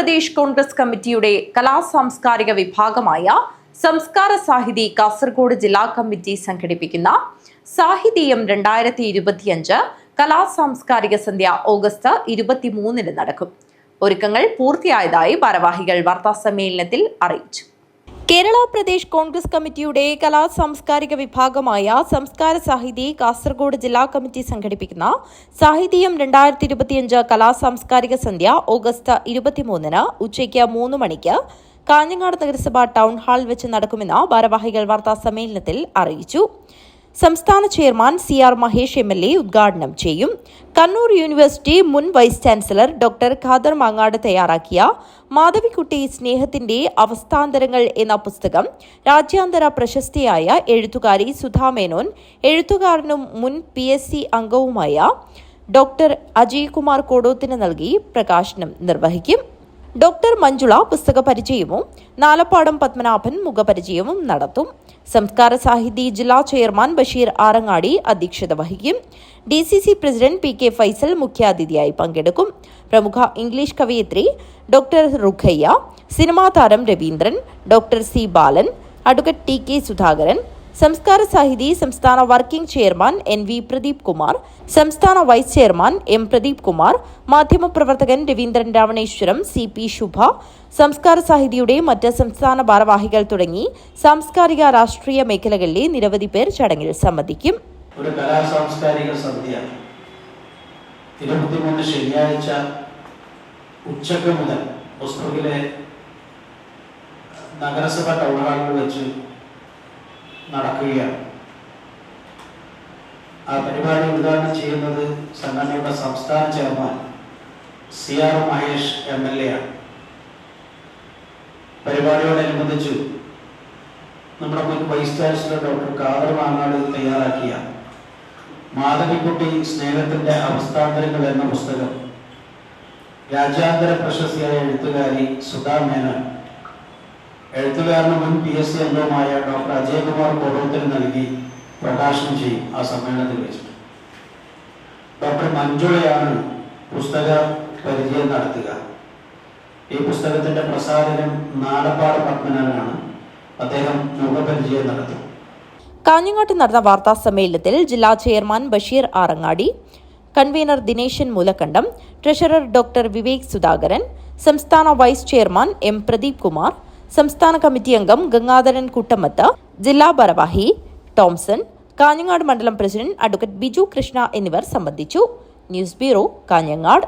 പ്രദേശ് കോൺഗ്രസ് കമ്മിറ്റിയുടെ കലാ സാംസ്കാരിക വിഭാഗമായ സംസ്കാര സാഹിതി കാസർഗോഡ് ജില്ലാ കമ്മിറ്റി സംഘടിപ്പിക്കുന്ന സാഹിതീയം രണ്ടായിരത്തി ഇരുപത്തിയഞ്ച് കലാ സാംസ്കാരിക സന്ധ്യ ഓഗസ്റ്റ് ഇരുപത്തിമൂന്നിന് നടക്കും. ഒരുക്കങ്ങൾ പൂർത്തിയായതായി ഭാരവാഹികൾ വാർത്താസമ്മേളനത്തിൽ അറിയിച്ചു. കേരള പ്രദേശ് കോൺഗ്രസ് കമ്മിറ്റിയുടെ കലാ സാംസ്കാരിക വിഭാഗമായ സംസ്കാര സാഹിതി കാസർഗോഡ് ജില്ലാ കമ്മിറ്റി സംഘടിപ്പിക്കുന്ന സാഹിത്യം രണ്ടായിരത്തി ഇരുപത്തിയഞ്ച് കലാ സാംസ്കാരിക സന്ധ്യ ഓഗസ്റ്റ് ഇരുപത്തിമൂന്നിന് ഉച്ചയ്ക്ക് മൂന്ന് മണിക്ക് കാഞ്ഞങ്ങാട് നഗരസഭ ടൗൺ ഹാളിൽ വെച്ച് നടക്കുമെന്ന് ഭാരവാഹികൾ വാർത്താ സമ്മേളനത്തിൽ അറിയിച്ചു. സംസ്ഥാന chairman C R Mahesh M L A ഉദ്ഘാടനം ചെയ്യും. കണ്ണൂർ യൂണിവേഴ്സിറ്റി മുൻ vice chancellor doctor Khader Mangad തയ്യാറാക്കിയ മാധവിക്കുട്ടി സ്നേഹത്തിന്റെ അവസ്ഥാന്തരങ്ങൾ എന്ന പുസ്തകം രാജ്യാന്തര പ്രശസ്തിയായ എഴുത്തുകാരി സുധാമേനോൻ എഴുത്തുകാരനും മുൻ പി എസ് സി അംഗവുമായ ഡോക്ടർ അജയ്കുമാർ കോടോത്തിന് നൽകി പ്രകാശനം നിർവഹിക്കും. ഡോക്ടർ മഞ്ജുള പുസ്തക പരിചയവും നാലപ്പാടം പത്മനാഭൻ മുഖപരിചയവും നടത്തും. സംസ്കാര സാഹിതി ജില്ലാ ചെയർമാൻ ബഷീർ ആറങ്ങാടി അധ്യക്ഷത വഹിക്കും. D C C president P K Faisal മുഖ്യാതിഥിയായി പങ്കെടുക്കും. പ്രമുഖ ഇംഗ്ലീഷ് കവയിത്രി ഡോക്ടർ റുഖയ്യ സിനിമാ താരം Raveendran doctor C Balan advocate T K Sudhakaran Samskara Sahithi സംസ്ഥാന working chairman N V Pradeep Kumar സംസ്ഥാന vice chairman M Pradeep Kumar മാധ്യമപ്രവർത്തകൻ Raveendran Ravaneswaram C P Shubha Samskara സാഹിതിയുടെ മറ്റ് സംസ്ഥാന ഭാരവാഹികൾ തുടങ്ങി സാംസ്കാരിക രാഷ്ട്രീയ മേഖലകളിലെ നിരവധി പേർ ചടങ്ങിൽ സംബന്ധിക്കും. ഒരു കലാസാംസ്കാരിക സന്ധ്യ ഇരുപത്തിമൂന്ന് ശനിയാഴ്ച ഉച്ചയ്ക്ക് മുതൽ നഗരസഭ ടൗൺ ഹാളിൽ വെച്ച് നടക്കുകയാണ്. ആ പരിപാടി ഉദ്ഘാടനം ചെയ്യുന്നത് സംഘടനയുടെ സംസ്ഥാന chairman C R Mahesh M L A ആണ്. പരിപാടിയോടനുബന്ധിച്ച് നമ്മുടെ മുൻ vice chancellor doctor Kader Mangad തയ്യാറാക്കിയ മാധവിക്കുട്ടി സ്നേഹത്തിന്റെ അവസ്ഥാന്തരങ്ങൾ എന്ന പുസ്തകം രാജ്യാന്തര പ്രശസ്തിയായ എഴുത്തുകാരി സുധാ മേനോൻ എഴുത്തുകാരന് മുൻ പി എസ് സി അംഗവുമായ ഡോക്ടർ അജയകുമാർ കോടോത്തിന് നൽകി പ്രകാശനം ചെയ്യും ആ സമ്മേളനത്തിൽ വെച്ചിട്ട്. ഡോക്ടർ മഞ്ജുളയാണ് പുസ്തക പരിചയം നടത്തുക. ഈ പുസ്തകത്തിന്റെ പ്രസാധകൻ നാലപ്പാട് പത്മനാഭനാണ്. അദ്ദേഹം മുഖപരിചയം നടത്തും. കാഞ്ഞങ്ങാട്ട് നടന്ന വാർത്താ സമ്മേളനത്തിൽ ജില്ലാ chairman Basheer Arangadi convener Dineshan Moolakkandam treasurer doctor Vivek Sudhakaran സംസ്ഥാന vice chairman M Pradeep Kumar സംസ്ഥാന കമ്മിറ്റി അംഗം ഗംഗാധരൻ കുട്ടമത്ത് ജില്ലാ ഭാരവാഹി ടോംസൺ കാഞ്ഞങ്ങാട് മണ്ഡലം പ്രസിഡന്റ് അഡ്വക്കേറ്റ് ബിജു കൃഷ്ണ എന്നിവർ സംബന്ധിച്ചു. News bureau Kanhangad.